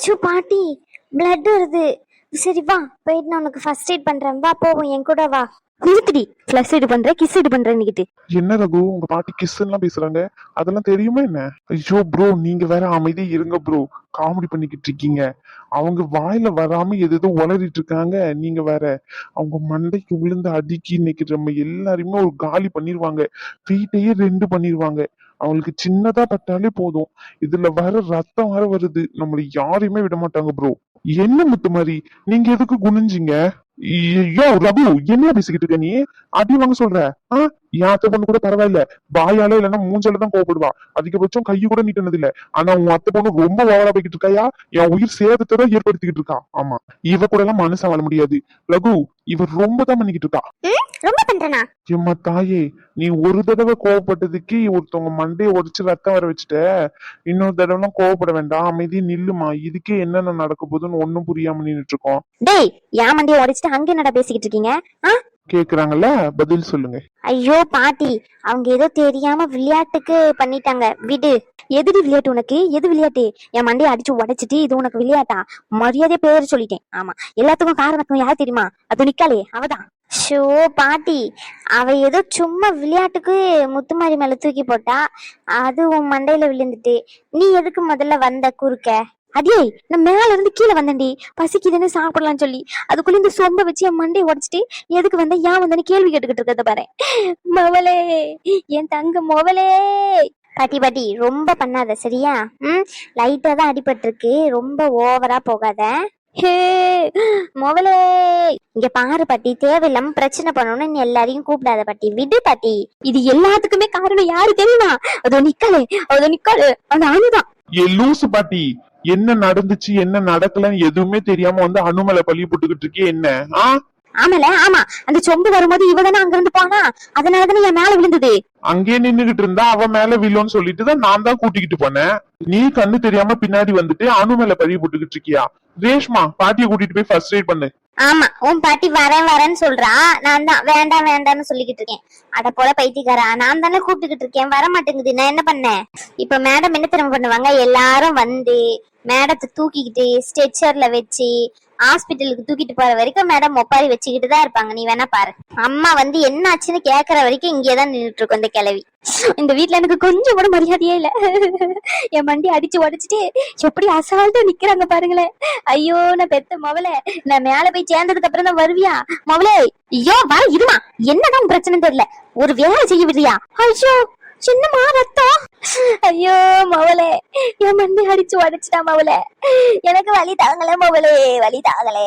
அச்சோ பாட்டி. பிளட் வருது. சரி வா. போயிட்டு நான் உனக்கு ஃபர்ஸ்ட் எய்ட் பண்றேன். வா போவோம். என் கூட வா. நிறுத்திடி ஃபிளஷ் எய்ட் பண்ற கிஸ் எய்ட் பண்றேன்னு நிக்கிட்டு என்ன ரகு? உங்க பாட்டி கிஸ் எல்லாம் பேசுறாங்க. அதெல்லாம் தெரியுமா என்ன? ஐயோ ப்ரோ நீங்க வேற அமைதி இருங்க ப்ரோ காமெடி பண்ணிக்கிட்டு இருக்கீங்க. அவங்க வாயில வராம எதோ உளறிட்டு இருக்காங்க. நீங்க வேற. அவங்க மண்டைக்கு விழுந்து அடிக்கி இன்னைக்கு நம்ம ஒரு காலி பண்ணிருவாங்க. வீட்டையே ரெண்டு பண்ணிருவாங்க. அவங்களுக்கு சின்னதா பட்டாலே போதும். இதுல வர ரத்தம் வர வருது. நம்மள யாரையுமே விட மாட்டாங்க ப்ரோ என்ன முத்து மாதிரி நீங்க எதுக்கு குனிஞ்சீங்க? ஐயோ ரகு என்ன பேசிக்கிட்டு இருக்க நீ? அடி வாங்க சொல்ற. ஆ? என் அத்தை பொண்ணு கூட பரவாயில்ல. வாயால இல்லைன்னா மூஞ்சால தான் கோவப்படுவா. அதிகபட்சம் கையை கூட நீட்டினது இல்ல ஆனா உன் அத்தை பொண்ணு ரொம்ப ஓவரா போய்கிட்டு இருக்காயா? என் உயிர் சேதத்தை தான் ஏற்படுத்திக்கிட்டு இருக்கா. ஆமா. இவ கூட எல்லாம் மனுஷன் வாழ முடியாது. ரகு இவ ரொம்ப தான் பண்ணிக்கிட்டு இருக்கா. ரொம்ப பண்றேனா? எம்மா தாயே நீ ஒரு தடவை கோவப்பட்டதுக்கு ஒருத்தவங்க மண்டையை உடைச்சு ரத்தம் வர வச்சுட்ட. இன்னொரு தடவைலாம் கோவப்பட வேண்டாம் அமைதி நில்லுமா இதுக்கே என்னென்ன நடக்க போகுதுன்னு ஒண்ணும் புரியாம நின்னுட்டு இருக்கோம். டேய் என் மண்டியை உடைச்சிட்டு அங்க என்னடா பேசிக்கிட்டு இருக்கீங்க? கேக்குறாங்கல்ல? பதில் சொல்லுங்க. ஐயோ பாட்டி. அவங்க ஏதோ தெரியாம விளையாட்டுக்கு பண்ணிட்டாங்க. விடு. எதுடி விளையாட்டு உனக்கு? எது விளையாட்டு? என் மண்டையை அடிச்சு உடைச்சிட்டு இது உனக்கு விளையாட்டா? மரியாதை பேர் சொல்லிட்டேன். ஆமா. எல்லாத்துக்கும் காரணத்துக்கும் யார் தெரியுமா? அது நிக்காளே. அவதான். ஷோ பாட்டி. அவ ஏதோ சும்மா விளையாட்டுக்கு முத்துமாரி மேல தூக்கி போட்டா அது உன் மண்டையில விழுந்துட்டு. நீ எதுக்கு முதல்ல வந்த குறுக்க? அதே நான் மேல இருந்து கீழே வந்தேன்டி. பசிக்குதுன்னு சாப்பிடலாம்னு சொல்லி. அதுக்குள்ள இந்த சொம்ப வச்சு என் மண்டையை உடைச்சிட்டு எதுக்கு வந்த ஏன் வந்தேன்னு கேள்வி கேட்டுக்கிட்டு இருக்கிறத பாரு. மவளே என் தங்க மொவலே பாட்டி பாட்டி ரொம்ப பண்ணாத சரியா? ம்? லைட்டா தான் அடிபட்டிருக்கு. ரொம்ப ஓவரா போகாத. ஹே மொவலே இங்க பாரு பாட்டி தேவையில்லாம பிரச்சனை பண்ணணும்னு நீ எல்லாரையும் கூப்பிடாத பாட்டி. விடு பாட்டி. இது எல்லாத்துக்குமே காரணம் யாரு தெரியுமா? அதோ நிக்காளே அதோ நிக்காளே அந்த அனுதான். ஏ லூசு பாட்டி. என்ன நடந்துச்சு என்ன நடக்கலன்னு எதுவுமே தெரியாம வந்து அனுமலை பள்ளி போட்டுக்கிட்டு இருக்கே என்ன? ஆ? ஆமால ஆமா. அந்த சொம்பு வரும்போது இவ தானே அங்க இருந்து போனா அதனாலதானே என் மேல விழுந்தது? அங்கேயே நின்னுகிட்டு இருந்தா அவ மேல விழுன்னு சொல்லிட்டு தான் நான் தான் கூட்டிக்கிட்டு போனேன். நீ கண்ணு தெரியாம பின்னாடி வந்துட்டு அனு மேல பழி போட்டுக்கிட்டு இருக்கியா? ரேஷ்மா பாட்டிய கூட்டிட்டு போய் ஃபர்ஸ்ட் எய்ட் பண்ணு. ஆமா உன் பாட்டி வரேன் வரேன்னு சொல்றா. நான் தான் வேண்டாம் வேண்டாம்னு சொல்லிக்கிட்டு இருக்கேன். அட போல பைத்தியக்காரா நான் தானே கூப்பிட்டுக்கிட்டு இருக்கேன். வர மாட்டேங்குது. நான் என்ன பண்ணேன்? இப்ப மேடம் என்ன திரும்ப பண்ணுவாங்க? எல்லாரும் வந்து மேடத்தை தூக்கிக்கிட்டு ஸ்ட்ரெச்சர்ல வச்சு ஹாஸ்பிட்டலுக்கு தூக்கிட்டு போற வரைக்கும் மேடம் ஒப்பாரி வச்சுக்கிட்டு தான் இருப்பாங்க. நீ வேணா பாரு. அம்மா வந்து என்ன ஆச்சுன்னு கேக்குற வரைக்கும் இங்கே தான் நின்றுட்டு இருக்கும் இந்த கிளவி. இந்த வீட்ல எனக்கு கொஞ்சம் கூட மரியாதையே இல்ல. என் மண்டி அடிச்சு உடைச்சிட்டு எப்படி அசால்ட்டா நிக்கிறாங்க பாருங்களேன். ஐயோ நான் பெத்த மவளே. நான் மேல போய் சேர்ந்ததுக்கு அப்புறம் தான் வருவியா? மவளே ஐயோ வா இருமா. என்னதான் பிரச்சனை தெரியல. ஒரு வேலை செய்ய விடுறியா? ஐயோ சின்னமா ரத்தம்? ஐயோ மவளே. என் மண்டி அடிச்சு உடைச்சிட்டா மவளே. எனக்கு வலி தாங்கல மவளே வலி தாங்கலே.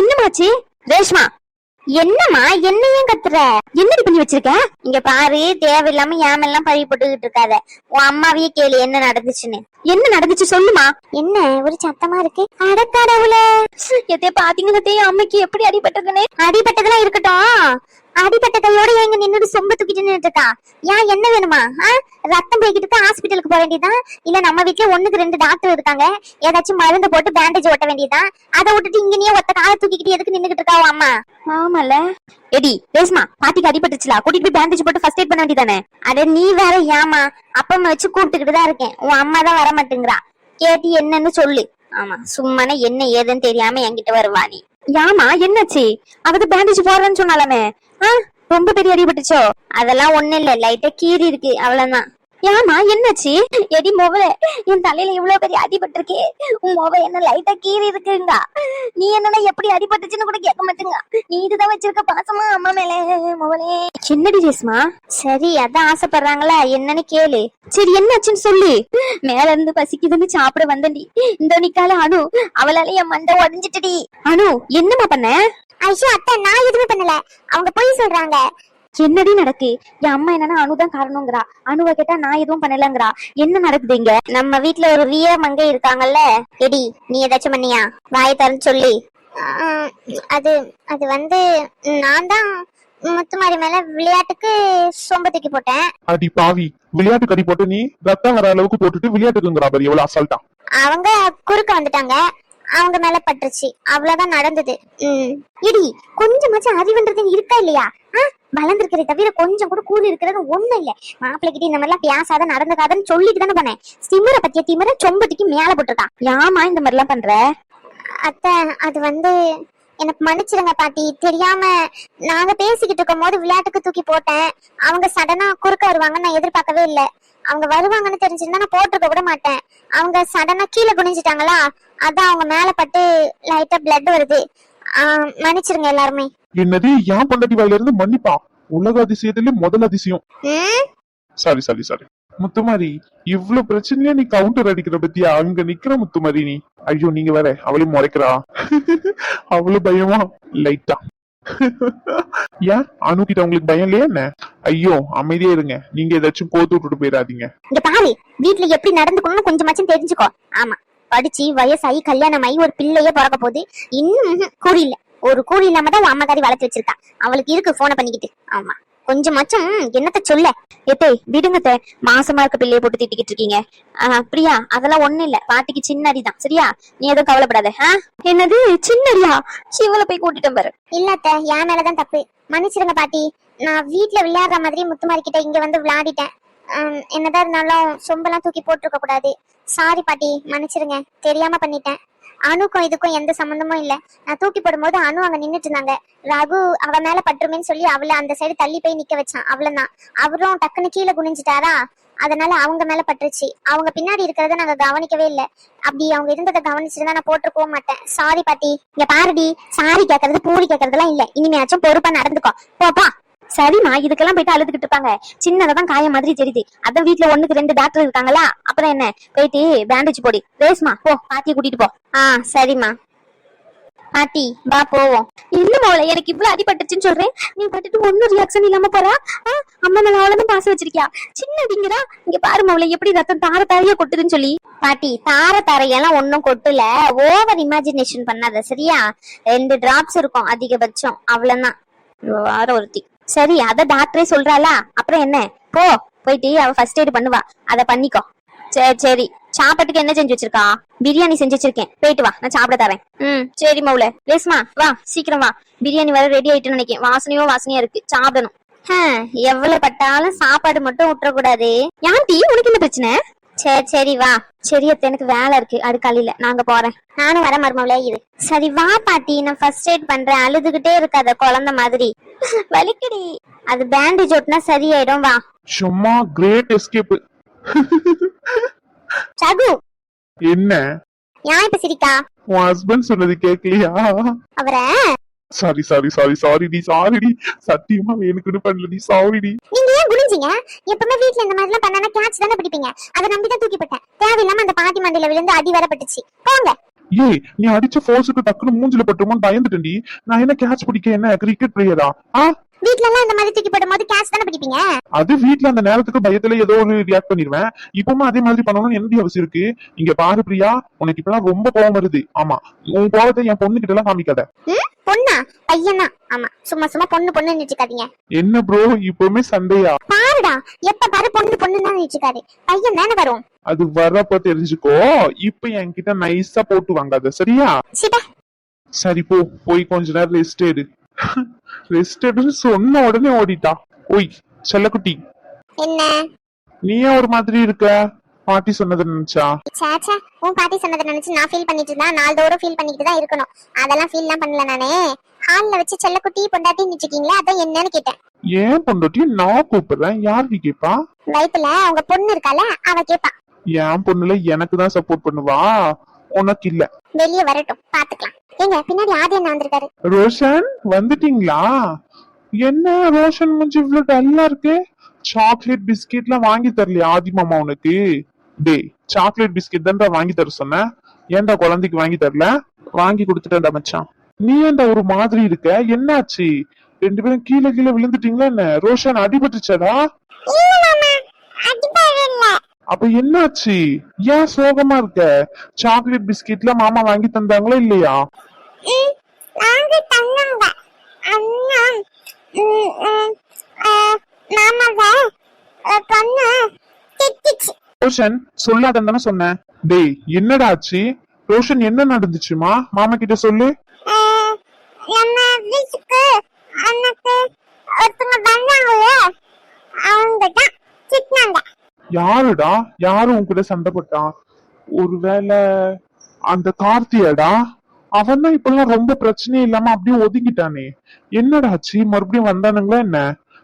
என்னமாச்சு ரேஷ்மா. என்னம்மா என்ன ஏன் கத்துற? என்னடி பண்ணி வச்சிருக்க? இங்க பாரு தேவையில்லாம ஏமெல்லாம் பழி போட்டுக்கிட்டு இருக்காத. உன் அம்மாவையே கேளு என்ன நடந்துச்சுன்னு. என்ன நடந்துச்சு சொல்லுமா? என்ன ஒரு சத்தமா இருக்கு? அடக்கடவுளே எதே பாத்தீங்களா தே அம்மைக்கு எப்படி அடிபட்டதுன்னு அடிபட்டதெல்லாம் இருக்கட்டும். அடிபட்ட கையோட எங்க நின்னுட்டு சொம்ப தூக்கிட்டு நின்னுட்டு இருக்கா ஏன் என்ன வேணுமா? ரத்தம் போய்கிட்டு இருக்கா ஹாஸ்பிட்டலுக்கு போக வேண்டியதுதான் இல்ல நம்ம வீட்ல ஒண்ணுக்கு ரெண்டு டாக்டர் இருக்காங்க. ஏதாச்சும் மருந்து போட்டு பேண்டேஜ் ஒட்ட வேண்டியதுதான் அதை விட்டுட்டு இங்க நீ ஒத்த காலை தூக்கிக்கிட்டு எதுக்கு நின்னுகிட்டு இருக்கா அம்மா? ஆமால எடி ரேஸ்மா பாட்டிக்கு அடிபட்டுச்சுல கூட்டிட்டு போய் பேண்டேஜ் போட்டு ஃபர்ஸ்ட் எய்ட் பண்ண வேண்டியதானே? அட நீ வேற ஏமா அப்பம்மா வச்சு கூப்பிட்டுக்கிட்டு தான் இருக்கேன். உன் அம்மா தான் வர மாட்டேங்கிறா கேட்டி என்னன்னு சொல்லு. ஆமா சும்மானே என்ன ஏதுன்னு தெரியாம என்கிட்ட வருவா நீ. யாமா என்னாச்சு? அவது பேண்டேஜ் போடுறேன்னு சொன்னாலுமே? ரொம்ப பெரிய அடிபட்டுச்சோ? அதெல்லாம் ஒண்ணு இல்ல லைட்டா கீறி இருக்கு அவ்வளவுதான். ஏமா என்னாச்சு? எடி மொவல என் தலையில இவ்வளவு பெரிய அடிபட்டிருக்கே உன் மொவ என்ன லைட்டா கீறி இருக்குங்க. நீ என்னன்னா எப்படி அடிபட்டுச்சுன்னு கூட கேட்க மாட்டேங்க. நீ இதுதான் வச்சிருக்க பாசமா அம்மா மேல மொவலே சின்னடி ஜேஸ்மா சரி அதான் ஆசைப்படுறாங்களா? என்னன்னு கேளு. சரி என்னாச்சுன்னு சொல்லு. மேல இருந்து பசிக்குதுன்னு சாப்பிட வந்தடி இந்த நிக்கால அனு அவளால என் மண்டை உடஞ்சிட்டுடி. அனு என்னம்மா பண்ண? ஐயோ அத்தை நான் எதுவுமே பண்ணல. அவங்க போய் சொல்றாங்க. என்னடி நடக்கு? என் அம்மா என்னன்னா அனுதான் காரணங்கிறா அணுவை கேட்டா நான் எதுவும் பண்ணலங்கிறா. என்ன நடக்குது இங்க? நம்ம வீட்ல ஒரு வீர மங்கை இருக்காங்கல்ல? எடி நீ ஏதாச்சும் பண்ணியா? வாய் தரன்னு சொல்லி. அது அது வந்து நான் தான் முத்துமாரி மேல விளையாட்டுக்கு சொம்ப தூக்கி போட்டேன். அடி பாவி. விளையாட்டு கடி போட்டு நீ ரத்தம் வர அளவுக்கு போட்டுட்டு விளையாட்டுக்குங்கிறா பாரு எவ்வளவு அசால்ட்டா. அவங்க குறுக்க வந்துட்டாங்க. அவங்க மேல பட்டுருச்சு. அவ்வளவுதான் நடந்தது. ம். இடி கொஞ்சமாச்சும் அறிவுன்றது இருக்கா இல்லையா? வளர்ந்துருக்கிறத தவிர கொஞ்சம் கூட கூலி இருக்கிறது ஒண்ணும் இல்ல. மாப்பிள்ளைகிட்ட இந்த மாதிரிலாம் பேசாத நடந்துக்காதன்னு சொல்லிட்டு தானே போனேன் திமிர பத்திய? திமிர சொம்பட்டிக்கு மேல போட்டுருக்கான். யாமா இந்த மாதிரிலாம் பண்ற? அத்தை அது வந்து எனக்கு மன்னிச்சிருங்க பாட்டி. தெரியாம நாங்க பேசிக்கிட்டு இருக்கும் போது விளையாட்டுக்கு தூக்கி போட்டேன். அவங்க சடனா குறுக்க வருவாங்கன்னு நான் எதிர்பார்க்கவே இல்ல. அவங்க வருவாங்கன்னு தெரிஞ்சிருந்தா நான் போட்டிருக்க கூட மாட்டேன். அவங்க சடனா கீழே குனிஞ்சிட்டாங்களா? அதான் அவங்க மேல பட்டு லைட்டா பிளட் வருது. மன்னிச்சிருங்க எல்லாருமே. என்னது ஏன் பொண்டாட்டி வாயில இருந்து மன்னிப்பா? உலக அதிசயத்திலே முதல் அதிசயம். சாரி சாரி சாரி முத்துமாரி இவ்ளோ பிரச்சனையா நீ கவுண்டர் அடிக்கிற பத்தியா? அங்க நிக்கிற முத்துமாரி நீ. ஐயோ நீங்க வேற அவளையும் முறைக்கிறா. அவ்வளவு பயமா? லைட்டா ஏன் கிட்ட உங்களுக்கு பயம் இல்லையா என்ன? ஐயோ அமைதியா இருங்க. நீங்க ஏதாச்சும் கோத்து விட்டுட்டு போயிடாதீங்க. இங்க பாரு வீட்ல எப்படி நடந்துக்கணும்னு கொஞ்சமாச்சும் தெரிஞ்சுக்கோ. ஆமா. படிச்சு வயசாகி கல்யாணம் ஒரு பிள்ளையே பிறக்க போகுது இன்னும் கூறி இல்ல ஒரு கூறி இல்லாம தான் அம்மாக்காரி வளர்த்து வச்சிருக்கா. அவளுக்கு இருக்கு போனை பண்ணிக்கிட்டு. ஆமா. கொஞ்சமாச்சும் என்னத்த சொல்ல? எத்தே விடுங்கத்த. மாசமா இருக்க பிள்ளைய போட்டு திட்டிக்கிட்டு இருக்கீங்க. ஆஹ், பிரியா அதெல்லாம் ஒண்ணு இல்ல. பாட்டிக்கு சின்ன அடிதான் சரியா? நீ எதுவும் கவலைப்படாத. ஆஹ் என்னது? சின்ன அடியா? சிவல போய் கூட்டிட்டு பாரு. இல்லத்த என் மேலதான் தப்பு. மன்னிச்சிருங்க பாட்டி. நான் வீட்டுல விளையாடுற மாதிரி முத்துமாரி கிட்ட இங்க வந்து விளையாடிட்டேன். என்னதான் இருந்தாலும் சொம்பெல்லாம் தூக்கி போட்டிருக்க கூடாது. சாரி பாட்டி. மன்னிச்சிருங்க. தெரியாம பண்ணிட்டேன். அணுக்கும் இதுக்கும் எந்த சம்மந்தமும் இல்ல. நான் தூக்கி போடும்போது அணு அங்க நின்னுட்டு இருந்தாங்க. ரகு அவ மேல பட்டுருமேன்னு சொல்லி அவளை அந்த சைடு தள்ளி போய் நிக்க வச்சான். அவ்வளவுதான். அவரும் டக்குன்னு கீழே குனிஞ்சிட்டாரா? அதனால அவங்க மேல பட்டுருச்சு. அவங்க பின்னாடி இருக்கிறத நாங்க கவனிக்கவே இல்ல. அப்படி அவங்க இருந்ததை கவனிச்சிருந்தா நான் போட்டு போக மாட்டேன். சாரி பாட்டி. இங்க பாருடி. சாரி கேக்குறது பூரி கேக்குறதுலாம் இல்ல. இனிமேயாச்சும் பொறுப்பா நடந்துக்கோ. போப்பா சரிம்மா இதுக்கெல்லாம் போயிட்டு அழுதுகிட்டு இருப்பாங்க. சின்னதான் காய மாதிரி தெரியுது. அதான் வீட்ல ஒண்ணுக்கு ரெண்டு டாக்டர் இருக்காங்களா அப்புறம் என்ன? போயிட்டு பேண்டேஜ் போடி. ரேஸ்மா போ பாட்டியை கூட்டிட்டு போ. ஆ சரிம்மா. பாட்டி வா போவோம். இல்ல மோள எனக்கு இவ்வளவு அடிபட்டுச்சுன்னு சொல்றேன். நீ பட்டுட்டு ஒன்னும் ரியாக்ஷன் இல்லாம போறா? அம்மா மேல அவ்வளவுதான் பாசம் வச்சிருக்கியா? சின்ன அடிங்கிறா இங்க பாரு மோள எப்படி ரத்தம் தார தாரையா கொட்டுதுன்னு சொல்லி. பாட்டி தார தாரையெல்லாம் ஒன்னும் கொட்டல. ஓவர் இமேஜினேஷன் பண்ணாத சரியா? ரெண்டு டிராப்ஸ் இருக்கும் அதிகபட்சம். அவ்வளவுதான். வார ஒருத்தி. சரி அத டாக்டரே சொல்றாளா? அப்புறம் என்ன? போ போயிட்டு அவ ஃபர்ஸ்ட் எய்ட் பண்ணுவா. அத பண்ணிக்கோ. சரி சரி. சாப்பாட்டுக்கு என்ன செஞ்சு வச்சிருக்கா? பிரியாணி செஞ்சு வச்சிருக்கேன். போயிட்டு வா நான் சாப்பிட தரேன். ம் சரி மவுல ரேஸ்மா வா சீக்கிரம் வா. பிரியாணி வர ரெடி ஆயிட்டுன்னு நினைக்கிறேன் வாசனையோ வாசனையா இருக்கு. சாப்பிடணும். ஹம், எவ்வளவு பட்டாலும் சாப்பாடு மட்டும் விட்டுறக்கூடாது டீ? உனக்கு என்ன பிரச்சனை? சரி சரி வா. சரி அத்தை எனக்கு வேலை இருக்கு. அடுக்காலையில நாங்க போறேன். நானும் வர மருமவளே இது சரி வா பாட்டி. நான் ஃபர்ஸ்ட் எய்ட் பண்றேன். அழுதுகிட்டே இருக்காத குழந்தை மாதிரி. வலிக்குடி. அது பேண்டேஜ் ஒட்டினா சரியாயிடும். வா. சும்மா கிரேட் எஸ்கேப் ரகு என்ன? ஏன் இப்ப சிரிக்கா? உன் ஹஸ்பண்ட் சொன்னது கேட்கலையா அவரை? சாரி சாரி சாரி சாரி டி சாரி டி. சத்தியமா வேணுக்குன்னு பண்ணல டி சாரி டி. நீங்க ஏன் குனிஞ்சீங்க? எப்பவுமே வீட்ல இந்த மாதிரி எல்லாம் பண்ணா கேட்ச் தானே பிடிப்பீங்க. அதை நம்பி தான் தூக்கி போட்டேன் தேவையில்லாம அந்த பாட்டி மண்டையில விழுந்து அடி வரப்பட்டுச்சு போங்க. ஏய் நீ அடிச்ச ஃபோர்ஸுக்கு டக்குன்னு மூஞ்சில பட்டுமோன்னு பயந்துட்டேன்டி. நான் என்ன கேட்ச் பிடிக்க என்ன கிரிக்கெட் பிளேயரா ஆ? வீட்ல எல்லாம் இந்த மாதிரி தூக்கி போடும் போது கேட்ச் தானே பிடிப்பீங்க? அது வீட்ல அந்த நேரத்துக்கு பயத்துல ஏதோ ஒரு ரியாக்ட் பண்ணிடுவேன் இப்பவுமே அதே மாதிரி பண்ணணும்னு என்னடி அவசியம் இருக்கு? இங்க பாரு பிரியா உனக்கு இப்பெல்லாம் ரொம்ப கோவம் வருது. ஆமா உன் கோவத்தை என் பொண்ணு கிட்ட எல்லாம் காமிக்காத பொண்ணா? பையனா? ஆமா. சும்மா சும்மா பொண்ணு பொண்ணு நினைச்சுக்காதீங்க. என்ன ப்ரோ இப்பவுமே சண்டையா? பாருடா. எப்ப பாரு பொண்ணு பொண்ணு தான் நினைச்சுக்காரு. பையன் தானே வரும். அது வரப்ப தெரிஞ்சுக்கோ. இப்ப என்கிட்ட நைஸா போட்டு வாங்காத சரியா? சிட்ட சரி போ. போய் கொஞ்ச நேரம் ரெஸ்ட் எடு. ரெஸ்ட் எடுன்னு சொன்ன உடனே ஓடிட்டா. ஓய் செல்லக்குட்டி. என்ன? நீ ஏன் ஒரு மாதிரி இருக்க? பாட்டி சொன்னதை நினைச்சா? சேச்சா உன் பாட்டி சொன்னதை நினைச்சு நான் ஃபீல் பண்ணிட்டு இருந்தா நாள்தோறும் ஃபீல் பண்ணிட்டு தான் இருக்கணும். அதெல்லாம் ஃபீல்லாம் பண்ணல நானே. ஹால்ல வச்சு செல்லக்குட்டி பொண்டாட்டி நிச்சுக்கீங்களா அதான் என்னன்னு கேட்டேன். ஏன் பொண்டாட்டி நான் கூப்பிடுறேன்? யாருக்கு கேப்பா? வயித்துல அவங்க பொண்ணு இருக்கால அவ கேப்பா. என் பொண்ணுல எனக்கு தான் சப்போர்ட் பண்ணுவா? உனக்கு இல்ல. வெளியே வரட்டும் பாத்துக்கலாம். ஏங்க பின்னாடி ஆதி என்ன வந்திருக்காரு. ரோஷன் வந்துட்டீங்களா? என்ன ரோஷன் மூஞ்சி இவ்வளவு டல்லா இருக்கு? சாக்லேட் பிஸ்கெட்லாம் வாங்கி தரலையா ஆதி மாமா உனக்கு? டேய் சாக்லேட் பிஸ்கெட் தான்டா வாங்கி தர சொன்னேன் ஏன்டா குழந்தைக்கு வாங்கி தரல? வாங்கி கொடுத்துட்டேன்டா மச்சான். நீ ஏன்டா ஒரு மாதிரி இருக்க? என்னாச்சு? ரெண்டு பேரும் கீழே கீழே விழுந்துட்டீங்களா என்ன? ரோஷன் அடிபட்டுச்சடா அப்ப என்னாச்சு? ஏன் சோகமா இருக்க? சாக்லேட் பிஸ்கெட்லாம் மாமா வாங்கி தந்தாங்களா இல்லையா? மாமாவ பொண்ணு திட்டிச்சு. ரோஷன் சொல்லாதன்னு தானே சொன்னேன். டேய் என்னடா ஆச்சு? ரோஷன் என்ன நடந்துச்சுமா? மாமா கிட்ட சொல்லு. நம்ம வீட்டுக்கு அண்ணாக்கு ஒருத்தங்க வந்தாங்கல்ல அவங்க தான் திட்டினாங்க யாருடா? யாரு உன்கிட்ட சண்டை போட்டான் ஒருவேளை அந்த கார்த்தியாடா? அவன் தான் இப்பெல்லாம் ரொம்ப பிரச்சனை இல்லாம அப்படியே ஒதுங்கிட்டானே. என்னடா ஆச்சு? மறுபடியும் வந்தானுங்களா என்ன?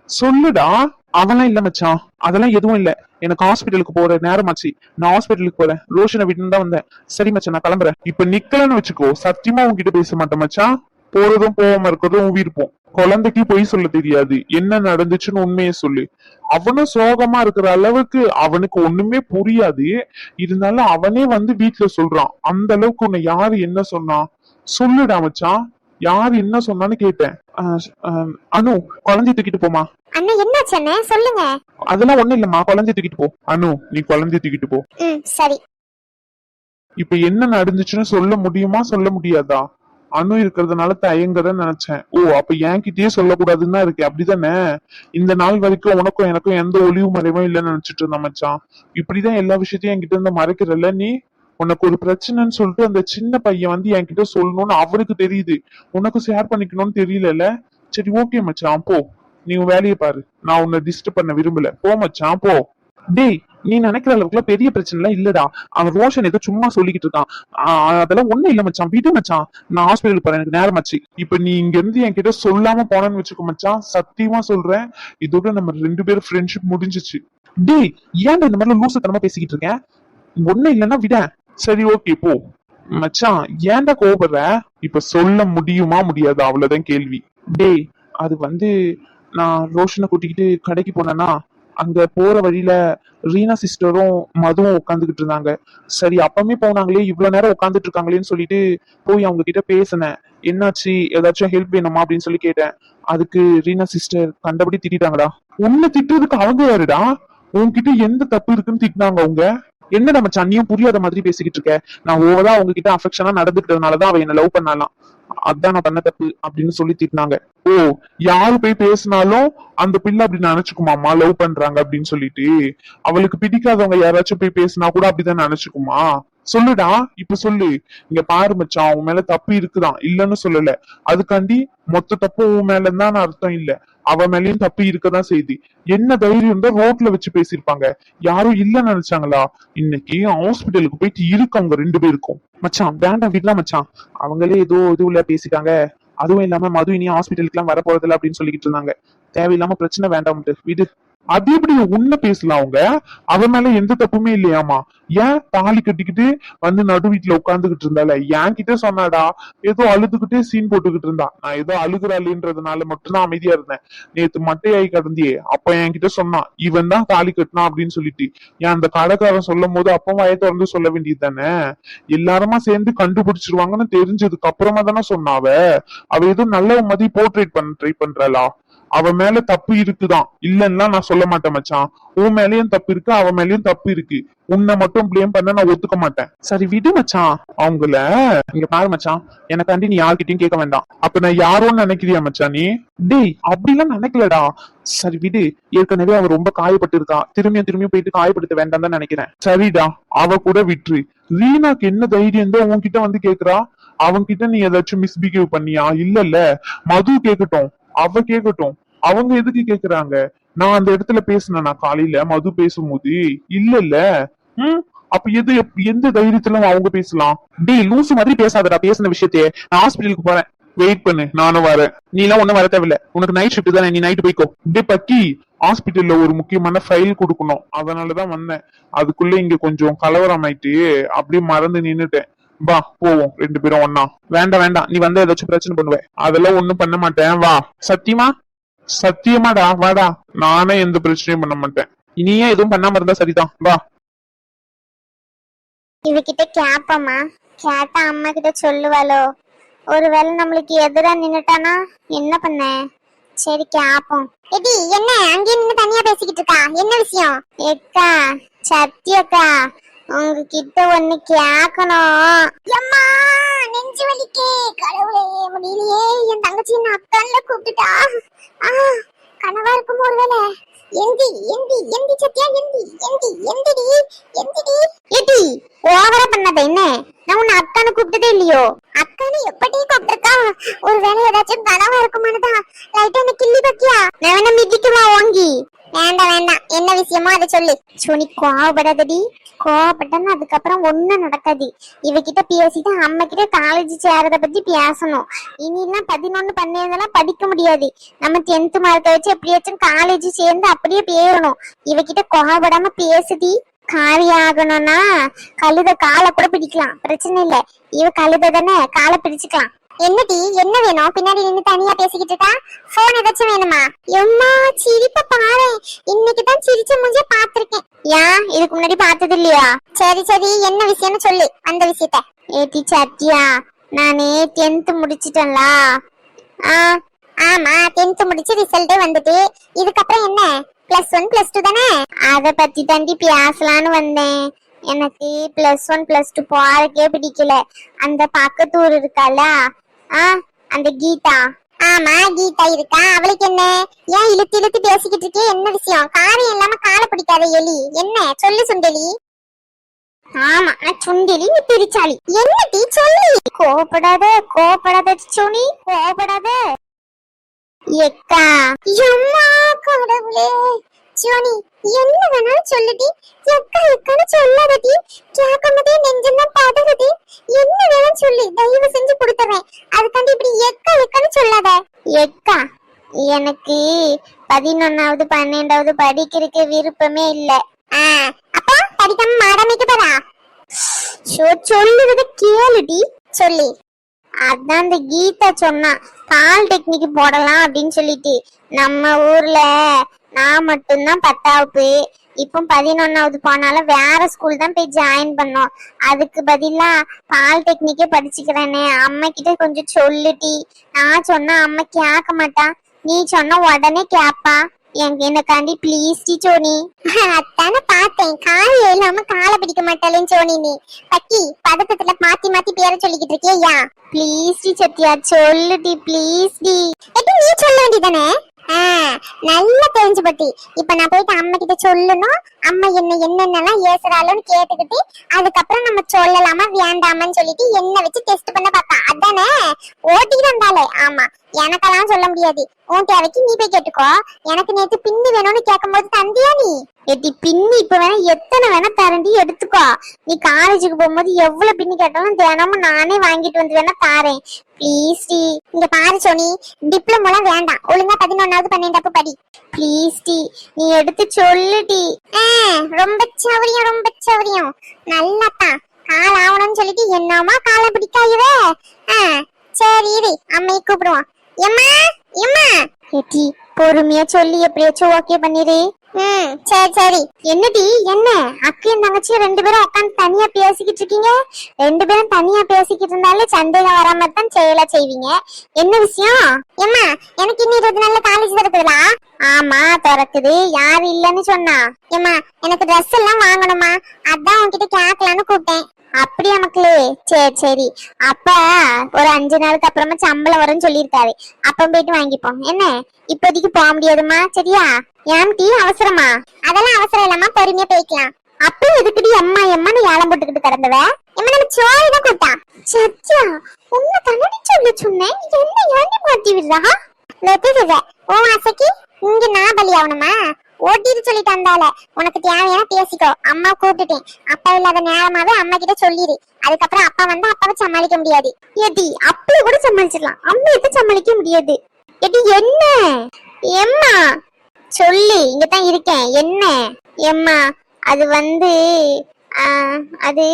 சொல்லுடா. அவெல்லாம் இல்ல மச்சான். அதெல்லாம் எதுவும் இல்ல. எனக்கு ஹாஸ்பிட்டலுக்கு போற நேரமாச்சு நான் ஹாஸ்பிட்டலுக்கு போறேன். ரோஷனை விட்டு தான் வந்தேன். சரி மச்சான் நான் கிளம்புறேன். இப்ப நிக்கலன்னு வச்சுக்கோ சத்தியமா உன்கிட்ட பேச மாட்டேன் மச்சான். போறதும் போகாம இருக்கிறதும் உன் விருப்பம் குழந்தைக்கு பொய் சொல்ல தெரியாது. என்ன நடந்துச்சுன்னு உண்மையை சொல்லு. அவனும் சோகமா இருக்கிற அளவுக்கு அவனுக்கு ஒண்ணுமே புரியாது. இருந்தாலும் அவனே வந்து வீட்டுல சொல்றான். அந்த அளவுக்கு உன்னை யாரு என்ன சொன்னா? சொல்லுடா மச்சான். யாரு என்ன சொன்னான்னு கேட்டேன். ஆஹ் அனு குழந்தை தூக்கிட்டு போமா அண்ணா என்னாச்சு அண்ணே? சொல்லுங்க. அதெல்லாம் ஒண்ணும் இல்லம்மா. குழந்தை தூக்கிட்டு போ. அனு நீ குழந்தை தூக்கிட்டு போ. ம் சரி. இப்ப என்ன நடந்துச்சுன்னு சொல்ல முடியுமா? சொல்ல முடியாதா? அணு இருக்கிறதுனால தயங்குறேன்னு நினைச்சேன். ஓ அப்ப என்கிட்டயே சொல்லக்கூடாதுன்னு தான் இருக்கு. அப்படிதானே? இந்த நாள் வரைக்கும் உனக்கும் எனக்கும் எந்த ஒளிவு மறைவும் இல்லைன்னு நினைச்சிட்டு இருந்த மச்சான். இப்படிதான் எல்லா விஷயத்தையும் என்கிட்ட இருந்து மறைக்கிறல்ல நீ? உனக்கு ஒரு பிரச்சனைன்னு சொல்லிட்டு அந்த சின்ன பையன் வந்து என்கிட்ட சொல்லணும்னு அவனுக்கு தெரியுது. உனக்கு ஷேர் பண்ணிக்கணும்னு தெரியலல்ல? சரி ஓகே மச்சான் போ. நீ உன் வேலையை பாரு. நான் உன்னை டிஸ்டர்ப் பண்ண விரும்பல. போ மச்சான் போ. டேய் நீ நினைக்கிற அளவுக்குலாம் பெரிய பிரச்சனை எல்லாம் இல்லடா. அவன் ரோஷன் ஏதோ சும்மா சொல்லிக்கிட்டு இருக்கான். அதெல்லாம் ஒண்ணும் இல்ல மச்சான். விடு மச்சான். நான் ஹாஸ்பிட்டல் போறேன். எனக்கு நேரமாச்சு இப்ப நீ இங்க இருந்து என்கிட்ட சொல்லாம போனேன்னு வச்சுக்கோ மச்சான். சத்தியமா சொல்றேன். இதோட நம்ம ரெண்டு பேரும் ஃப்ரெண்ட்ஷிப் முடிஞ்சிச்சு. டேய் ஏன்டா இந்த மாதிரி லூசத்தனமா பேசிக்கிட்டு இருக்கேன் ஒண்ணும் இல்லைன்னா விட. சரி ஓகே போ. மச்சான் ஏன்டா கோபப்படுற இப்ப சொல்ல முடியுமா முடியாது? அவ்வளவுதான் கேள்வி. டேய் அது வந்து நான் ரோஷனை கூட்டிக்கிட்டு கடைக்கு போனேன்னா அங்க போற வழியில ரீனா சிஸ்டரும் மதுவும் உட்காந்துக்கிட்டு இருந்தாங்க. சரி அப்பமே போனாங்களே இவ்வளவு நேரம் உட்காந்துட்டு இருக்காங்களேன்னு சொல்லிட்டு போய் அவங்க கிட்ட பேசினேன். என்னாச்சு? ஏதாச்சும் ஹெல்ப் வேணுமா? அப்படின்னு சொல்லி கேட்டேன். அதுக்கு ரீனா சிஸ்டர் கண்டபடி திட்டிட்டாங்கடா. உன்னை திட்டுறதுக்கு அவங்க யாருடா? உன்கிட்ட எந்த தப்பு இருக்குன்னு திட்டினாங்க அவங்க? என்ன நம்ம சன்னியும் புரியாத மாதிரி பேசிக்கிட்டு இருக்க? நான் ஓவரா அவங்க கிட்ட அஃபெக்ஷனா நடந்துக்கிட்டதுனாலதான் அவ என்ன லவ் பண்ணலாம். அதான் நான் பண்ண தப்பு அப்படின்னு சொல்லி திட்டினாங்க. ஓ யாரு போய் பேசினாலும் அந்த பிள்ளை அப்படி நினைச்சுக்குமாமா லவ் பண்றாங்க அப்படின்னு சொல்லிட்டு. அவளுக்கு பிடிக்காதவங்க யாராச்சும் போய் பேசினா கூட அப்படிதான் நினைச்சுக்குமா? சொல்லுடா இப்ப சொல்லு. இங்க பாரு மச்சான் உன் மேல தப்பு இருக்குதான். இல்லன்னு சொல்லல. அதுக்காண்டி மொத்த தப்பு உன் மேல தான் அர்த்தம் இல்ல. அவ மேலயும் தப்பு இருக்கதான் செய்தி. என்ன தைரியம் தான் ரோட்ல வச்சு பேசியிருப்பாங்க. யாரும் இல்லன்னு நினைச்சாங்களா? இன்னைக்கு ஹாஸ்பிட்டலுக்கு போயிட்டு இருக்கவங்க ரெண்டு பேருக்கும். மச்சான் வேண்டாம் விடலாம் மச்சான். அவங்களே ஏதோ இதுல பேசிட்டாங்க. அதுவும் இல்லாம மது இனி ஹாஸ்பிட்டலுக்கு எல்லாம் வர போறதில்ல அப்படின்னு சொல்லிக்கிட்டு இருந்தாங்க. தேவையில்லாம பிரச்சனை வேண்டாம் விடு. அது எப்படி உன்ன பேசலாம் அவங்க? அவ மேல எந்த தப்புமே இல்லையாமா ஏன் தாலி கட்டிக்கிட்டு வந்து நடு வீட்டுல உட்காந்துக்கிட்டு இருந்தால? என் கிட்ட சொன்னாடா. ஏதோ அழுதுகிட்டே சீன் போட்டுக்கிட்டு இருந்தா. நான் ஏதோ அழுகுறாளுன்றதுனால மட்டும்தான் அமைதியா இருந்தேன். நேத்து மட்டையாய் கடந்தியே. அப்ப என்கிட்ட சொன்னான் இவன் தான் தாலி கட்டினா அப்படின்னு சொல்லிட்டு. ஏன் அந்த கடைக்காரன் சொல்லும் போது அப்ப வாயை திறந்து சொல்ல வேண்டியது தானே? எல்லாருமா சேர்ந்து கண்டுபிடிச்சிருவாங்கன்னு தெரிஞ்சதுக்கு அப்புறமா தானே சொன்னாவ அவ? ஏதோ நல்ல மாதிரி போர்ட்ரேட் பண்ண ட்ரை பண்றாளா? அவ மேல தப்பு இருக்குதான். இல்லன்னா நான் சொல்ல மாட்டேன் மச்சான். உன் மேலயும் தப்பு இருக்கு அவன் மேலயும் தப்பு இருக்கு. உன்னை மட்டும் ப்ளேம் பண்ண நான் ஒத்துக்க மாட்டேன். சரி விடு மச்சான். அவங்கள இங்க பாரு மச்சான். எனக்காண்டி நீ யார்கிட்டயும் கேட்க வேண்டாம். அப்ப நான் யாரோன்னு நினைக்கிறியா மச்சான் நீ? டேய் அப்படிலாம் நினைக்கலடா. சரி விடு. ஏற்கனவே அவன் ரொம்ப காயப்பட்டு இருக்கா திரும்பியும் திரும்பியும் போயிட்டு காயப்படுத்த வேண்டாம் தான் நினைக்கிறேன். சரிடா அவ கூட விட்டுரு. ரீனாக்கு என்ன தைரியம் தான் உன்கிட்ட வந்து கேக்குறா? அவன்கிட்ட நீ ஏதாச்சும் மிஸ்பிஹேவ் பண்ணியா? இல்லல்ல. மது கேக்கட்டும். அவ கேக்கட்டும். அவங்க எதுக்கு கேக்குறாங்க? நான் அந்த இடத்துல பேசினேனா காலையில மது பேசும்போது. இல்ல இல்ல ம்? அப்ப எது எந்த தைரியத்துல அவங்க பேசலாம். டேய் லூசு மாதிரி பேசாதடா பேசின விஷயத்தையே. நான் ஹாஸ்பிட்டலுக்கு போறேன். வெயிட் பண்ணு நானும் வரேன். நீ எல்லாம் ஒண்ணும் வர தேவையில்ல. உனக்கு நைட் ஷிஃப்ட் தானே நீ நைட் போய்க்கோ. டே பக்கி ஹாஸ்பிட்டல்ல ஒரு முக்கியமான ஃபைல் கொடுக்கணும். அதனாலதான் வந்தேன். அதுக்குள்ள இங்க கொஞ்சம் கலவரம் ஆயிட்டு அப்படியே மறந்து நின்னுட்டேன். வா போவோம். ரெண்டு பேரும் ஒன்னா வேண்டாம் வேண்டாம். நீ வந்து ஏதாச்சும் பிரச்சனை பண்ணுவேன். அதெல்லாம் ஒண்ணும் பண்ண மாட்டேன். வா. சத்தியமா? சத்தியமாடா வாடா. நானே எந்த பிரச்சனையும் பண்ண மாட்டேன். இனியே எதுவும் பண்ணாம இருந்தா சரிதான். வா. இவகிட்ட கேப்பமா கேட்டா அம்மா கிட்ட சொல்லுவாளோ. ஒருவேளை நம்மளுக்கு எதிரா நின்னுட்டானா என்ன பண்ண? சரி கேப்போம். எடி என்ன? அங்கே நின்னு தனியா பேசிக்கிட்டு இருக்கா? என்ன விஷயம்? ஏக்கா சத்தியக்கா. உங்ககிட்ட ஒண்ணு கேட்கணும் எம்மா நெஞ்சு வலிக்கே. கடவுளே முடியலையே. என் தங்கச்சி என்ன அத்தான்ல கூப்பிட்டுட்டா. ஆ கனவா இருக்கும் ஒருவேளை. எந்தி எந்தி எந்தி சத்தியா எந்தி எந்தி எந்திடி எந்திடி. ஏடி ஓவரா பண்ணாத என்ன? நான் உன்னை அக்கான்னு கூப்பிட்டதே இல்லையோ? அக்கா என்ன எப்படி கூப்பிட்டிருக்கா. ஒரு வேலை ஏதாச்சும் கனவா இருக்குமானுதான் லைட்டா என்ன கிள்ளி பக்கியா நான் வேணா மிதிக்குமா ஓங்கி வேண்டாம் வேண்டாம். என்ன விஷயமோ அதை சொல்லு. சுனி கோவப்படாதடி. கோவப்பட்டா அதுக்கப்புறம் ஒண்ணும் நடக்காது. இவகிட்ட பேசிட்டு அம்மா கிட்ட காலேஜ் சேரத பத்தி பேசணும். இனிலாம் பதினொன்னு பன்னெண்டுலாம் படிக்க முடியாது. நம்ம டென்த் மார்க்க வச்சு எப்படியாச்சும் காலேஜ் சேர்ந்து அப்படியே போயிடணும் இவகிட்ட கோவப்படாம பேசுதி காரியம் ஆகணும்னா கழுத காலை கூட பிடிக்கலாம். பிரச்சனை இல்ல. இவ கழுத தானே? காலை பிடிச்சுக்கலாம். என்னடி என்ன வேணும்? பின்னாடி நின்னு தனியா பேசிக்கிட்டு இருக்கா? போன் ஏதாச்சும் வேணுமா? எம்மா சிரிப்ப பாரு. இன்னைக்கு தான் சிரிச்ச மூஞ்சே பாத்திருக்கேன் ஏன் இதுக்கு முன்னாடி பார்த்தது இல்லையா? சரி சரி என்ன விஷயம்னு சொல்லு அந்த விஷயத்த. ஏட்டி சத்தியா நானே டென்த் முடிச்சிட்டேன்ல. ஆ ஆமா டென்த் முடிச்சு ரிசல்ட்டே வந்துட்டு. இதுக்கப்புறம் என்ன? பிளஸ் ஒன் பிளஸ் டூ தானே? அத பத்தி தாண்டி பேசலான்னு வந்தேன். எனக்கு பிளஸ் ஒன் பிளஸ் டூ போறக்கே பிடிக்கல. அந்த பக்கத்து ஊர் இருக்கால ஆ அந்த கீதா. ஆமா கீதா இருக்கா? அவளுக்கு என்ன? ஏன் இழுத்து இழுத்து பேசிக்கிட்டு இருக்கே? என்ன விஷயம்? காரியம் இல்லாம காலை பிடிக்காத எலி. என்ன? சொல்லு சுண்டலி. ஆமா நான் சுண்டலி நீ பிரிச்சாளி. என்ன டீ சொல்லி. கோபப்படாத கோபப்படாத சுனி கோபப்படாத. எக்கா எம்மா கடவுளே. ஜோனி என்ன வேணாலும் சொல்லுடி. எக்கா எக்கான்னு சொல்லாதடி. கேட்கும்போதே நெஞ்செல்லாம் பதறுடி என்ன வேணாலும் சொல்லு தயவு செஞ்சு கொடுத்துறேன். அதுக்காண்டி இப்படி எக்கா எக்கான்னு சொல்லாத. எக்கா எனக்கு பதினொன்னாவது பன்னெண்டாவது படிக்கிறதுக்கு விருப்பமே இல்ல. அப்பா படிக்காம மாடாமைக்கு போறா? ஷோ சொல்லுறத கேளுடி. சொல்லி. அதான் இந்த கீதா சொன்னா பாலிடெக்னிக் போடலாம் அப்படின்னு சொல்லிட்டு. நம்ம ஊர்ல நான் மட்டும்தான் பத்தாவது இப்போ பதினொன்னாவது போனாலும் வேற ஸ்கூல் தான் போய் ஜாயின் பண்ணோம். அதுக்கு பதிலா பாலிடெக்னிக்கே படிச்சுக்கிறேனே. அம்மா கிட்ட கொஞ்சம் சொல்லுடி. நான் சொன்னா அம்மா கேட்க மாட்டா. நீ சொன்னா உடனே கேப்பா. எங்க எனக்காண்டி ப்ளீஸ் டி சோனி. அதானே பார்த்தேன். கால் இல்லாம காலை பிடிக்க மாட்டாளேன்னு சோனி நீ. பக்கி பதட்டத்துல மாத்தி மாத்தி பேர சொல்லிக்கிட்டு இருக்கியா? ப்ளீஸ் டி சத்யா சொல்லுடி ப்ளீஸ் டி. எப்படி நீ சொல்ல வேண்டியதானே நல்லா தெரிஞ்சு பத்தி. இப்ப நான் போயிட்டு அம்மா கிட்ட சொல்லணும். அம்மா என்ன என்னென்னலாம் ஏசுறாளுன்னு கேட்டுக்கிட்டு அதுக்கப்புறம் நம்ம சொல்லலாமா வேண்டாமான்னு சொல்லிட்டு என்ன வச்சு டெஸ்ட் பண்ண பார்த்தா. அதானே? ஓட்டிட்டு வந்தாலே ஆமா எனக்கெல்லாம் சொல்ல முடியாது. உன் தேவைக்கு நீ போய் கேட்டுக்கோ. எனக்கு நேத்து பின்னு வேணும்னு கேட்கும் போது தந்தியா நீ? எட்டி பின்னி இப்ப வேணா எத்தனை வேணா தரண்டி எடுத்துக்கோ. நீ காலேஜுக்கு போகும்போது எவ்வளவு பின்னி கேட்டாலும் தினமும் நானே வாங்கிட்டு வந்து வேணா தாரேன். ப்ளீஸ் டி. இங்க பாரு சோனி டிப்ளமோலாம் வேண்டாம். ஒழுங்கா பதினொன்னாவது பன்னெண்டாப்பு படி. ப்ளீஸ் டி. நீ எடுத்து சொல்லுடி ஆ, ரொம்ப சௌரியம் ரொம்ப சௌரியம். நல்லாத்தான் கால் ஆகணும்னு சொல்லிட்டு என்னமா காலை பிடிக்காயவே ஆ சரி இரு. அம்மையை கூப்பிடுவான் எம்மா எம்மா. ஏட்டி பொறுமையா சொல்லி எப்படியாச்சும் ஓகே பண்ணிடு ம் சரி சரி. என்னடி என்ன? அக்கையும் தங்கச்சியும் ரெண்டு பேரும் உட்காந்து தனியா பேசிக்கிட்டு இருக்கீங்க? ரெண்டு பேரும் தனியா பேசிக்கிட்டு இருந்தாலே சந்தேகம் வராம தான் செய்யல செய்வீங்க. என்ன விஷயம்? ஏமா எனக்கு இன்னும் இருபது நாள்ல காலேஜ் திறக்குதுலா ஆமா திறக்குது. யாரு இல்லன்னு சொன்னா. ஏமா எனக்கு ட்ரெஸ் எல்லாம் வாங்கணுமா அதான் உன்கிட்ட கேட்கலான்னு கூப்பிட்டேன். அப்படியா மக்களே? சரி சரி. அப்ப ஒரு அஞ்சு நாளுக்கு அப்புறமா சம்பளம் வரும்னு சொல்லியிருக்காரு. அப்ப போயிட்டு வாங்கிப்போம். என்ன? இப்போதைக்கு போக முடியாதுமா சரியா? ஏன் டீ அவசரமா? அதெல்லாம் அவசரம் இல்லாம பொறுமையா போய்க்கலாம். அப்ப எதுக்குடி அம்மா எம்மான்னு ஏலம் போட்டுக்கிட்டு கிடந்தவ? எம்மா நம்ம சோழி தான் கூட்டா சத்யா உன்னை கண்ணடி சொல்ல சொன்னேன்? என்ன ஏண்டி மாத்தி விடுறா? வெட்டிடுற ஓ ஆசைக்கு இங்க நான் பலி ஓட்டின்னு ஓட்டிட்டு சொல்லிட்டு வந்தால. உனக்கு தேவையான பேசிக்கோ. அம்மா கூப்பிட்டுட்டேன். அப்பா இல்லாத நேரமாவே அம்மா கிட்ட சொல்லிடு. அதுக்கப்புறம் அப்பா வந்து அப்பாவை சமாளிக்க முடியாது. எடி அப்படி கூட சமாளிச்சிடலாம். அம்மா எதை சமாளிக்க முடியாது. எடி என்ன? எம்மா சொல்லி. இங்க தான் இருக்கேன். என்ன? எம்மா அது வந்து அது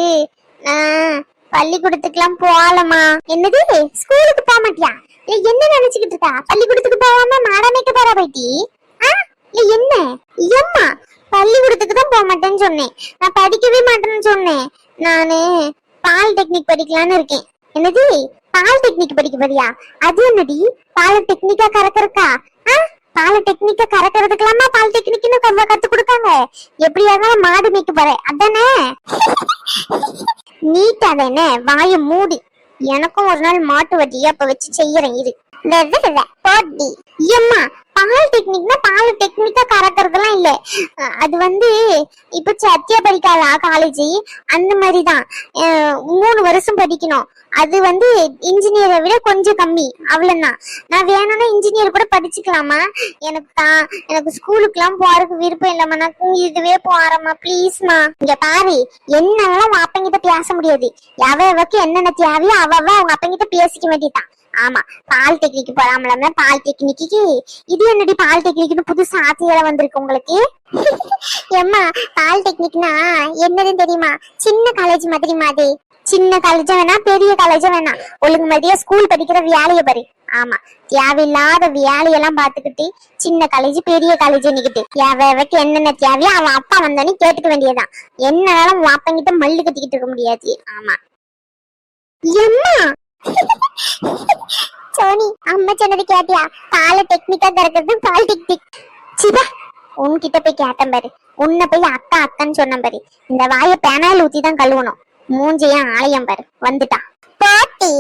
பள்ளிக்கூடத்துக்குலாம் போகலமா என்னது? ஸ்கூலுக்கு போக மாட்டியா? என்ன நினைச்சுக்கிட்டு இருக்கா? பள்ளிக்கூடத்துக்கு போகாம மாடாமைக்க போறா போயிட்டி? என்ன? எம்மா பள்ளிக்கூடத்துக்கு தான் போக மாட்டேன்னு சொன்னேன். நான் படிக்கவே மாட்டேன்னு சொன்னேன். நானு பாலிடெக்னிக் படிக்கலான்னு இருக்கேன். என்னது? பாலிடெக்னிக் படிக்க போறியா? அது என்னடி? பாலிடெக்னிக்கா கறக்கறக்கா? ஆ? பாலிடெக்னிக்க கறக்கிறதுக்கெல்லாமா பாலிடெக்னிக்னு கொஞ்சம் கத்து கொடுக்காங்க எப்படியா மாடு மேய்க்க போறேன் அதானே? நீட்டாத என்ன? வாய மூடி. எனக்கும் ஒரு நாள் மாட்டு வட்டியா அப்ப வச்சு செய்யறேன் இது வெவ்வேறு போட்டி. எம்மா பால் டெக்னிக்னா பால் டெக்னிக்கா கறக்கறதெல்லாம் இல்ல. அது வந்து இப்ப சத்தியா படிக்காதா காலேஜ் அந்த மாதிரி தான் மூணு வருஷம் படிக்கணும். அது வந்து இன்ஜினியரை விட கொஞ்சம் கம்மி. அவ்வளவுதான். நான் வேணும்னா இன்ஜினியர் கூட படிச்சுக்கலாமா? எனக்கு தான் எனக்கு ஸ்கூலுக்குலாம் போறதுக்கு விருப்பம் இல்லம்மா. நான் இதுவே போறேம்மா ப்ளீஸ்மா இங்க பாரு என்னெல்லாம் உன் அப்பங்கிட்ட பேச முடியாது. எவ எவக்கு என்னென்ன தேவையோ அவ அவ அவங்க அப்பங்கிட்ட பேசிக்க வேண்டியதான் ஆமா பால் டெக்னிக் பாலிடெக்னிக்கு பால் டெக்னிக்கு இது என்னடி பாலிடெக்னிக்னு புதுசா ஆசையா வந்திருக்கு உங்களுக்கு? ஏம்மா பாலிடெக்னிக்னா என்னதுன்னு தெரியுமா? சின்ன காலேஜ் மாதிரி மாதிரி. சின்ன காலேஜா வேணா பெரிய காலேஜா வேணா. ஒழுங்கு மாதிரியா ஸ்கூல் படிக்கிற வேலையை பாரு. ஆமா தேவையில்லாத வேலையெல்லாம் பாத்துக்கிட்டு சின்ன காலேஜ் பெரிய காலேஜ் நிக்கிட்டு. தேவைக்கு என்னென்ன தேவையோ அவன் அப்பா வந்தானே கேட்டுக்க வேண்டியதுதான். என்னாலும் உன் அப்பங்கிட்ட மல்லு கட்டிக்கிட்டு இருக்க முடியாது. ஆமா. எம்மா சோனி அம்மா சொன்னது கேட்டியா? பால டெக்னிக்கா திறக்கிறது பால் டிக் டிக் சிபா உன்கிட்ட போய் கேட்டேன் பாரு. உன்னை போய் அக்கா அக்கான்னு சொன்ன பாரு. இந்த வாய பெனால் ஊத்தி தான் கழுவணும். மூஞ்சையும் ஆலயம் பாரு. வந்துட்டான் போட்டி.